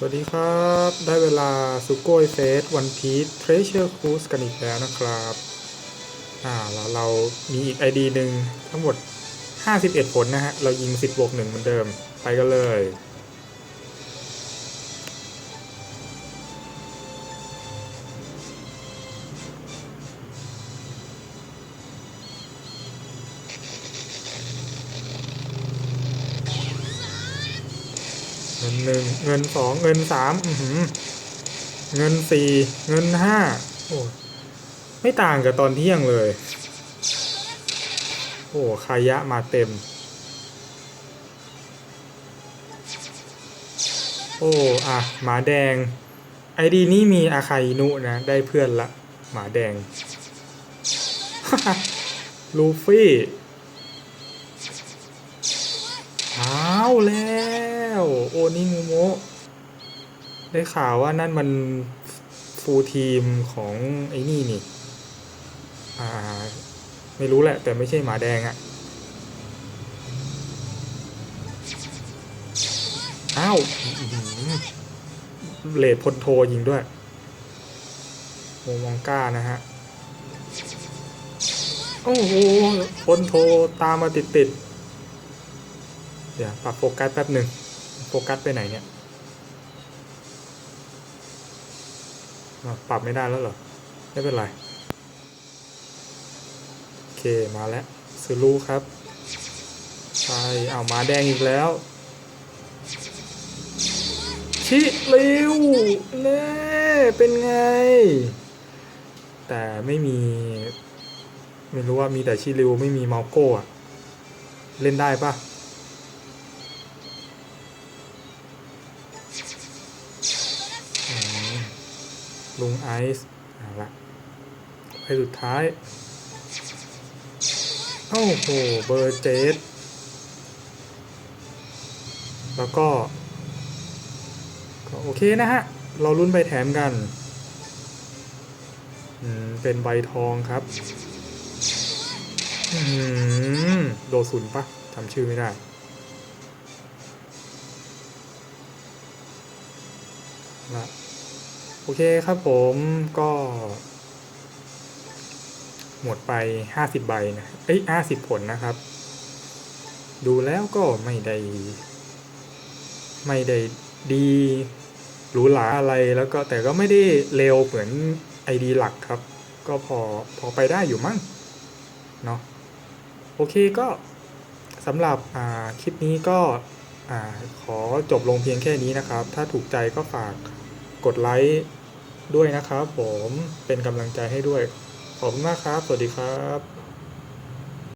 สวัสดีครับ ได้เวลาซุโกยเฟสวันพีทเทรเชอร์คูสกันอีกแล้วนะครับอ่าแล้วเรามีอีก ID หนึ่งทั้งหมด 51 ผลนะฮะ เรายิง 10บวก1เหมือนเดิม ไปกันเลย เงินหนึ่งเงินสองเงินสามเงินสี่เงินห้าโอ้ไม่ต่างกับตอนเที่ยงเลย โอ้คายะมาเต็ม โอ้อะหมาแดง ไอดีนี้มีอาคาอินุนะ ได้เพื่อนละ หมาแดง ลูฟี่ เอาแล้ว นิมูโมได้ข่าวว่านั่นมันฟูลทีมของไอ้นี่นี่ อ่า ไม่รู้แหละ แต่ไม่ใช่หมาแดงอะอ้าวเลดพลโทยิงด้วยโมมองก้านะฮะ โอ้โหพลโทตามมาติดติดๆเดี๋ยวปรับโฟกัสแป๊บหนึ่ง โฟกัสไปไหนเนี่ยปรับไม่ได้แล้วเหรอ ไม่เป็นไร โอเคมาแล้วซูรูครับ ใช่ เอามาแดงอีกแล้ว ชิลิวเน่เป็นไง แต่ไม่มี ไม่รู้ว่ามีแต่ชิริวไม่มีมาโก้อะเล่นได้ปะ ลุงไอซ์เอาละไปสุดท้ายโอ้โหเบอร์เจสแล้วก็ ก็โอเคนะฮะ เราลุ้นใบแถมกัน อืม เป็นใบทองครับ อืม โดซุนปะจำชื่อไม่ได้นะ โอเคครับผมก็ หมดไป50ใบนะเอ้ย50ผลนะครับ ดูแล้วก็ไม่ได้ ไม่ได้ดีหรูหราอะไรแล้วก็แต่ก็ไม่ได้เร็วเหมือน ID หลักครับ ก็พอพอไปได้อยู่มั้งเนาะโอเคก็สำหรับคลิปนี้ก็อขอจบลงเพียงแค่นี้นะครับ ถ้าถูกใจก็ฝากกดไลค์ ด้วยนะครับผมเป็นกำลังใจให้ด้วย ขอบคุณมากครับ สวัสดีครับ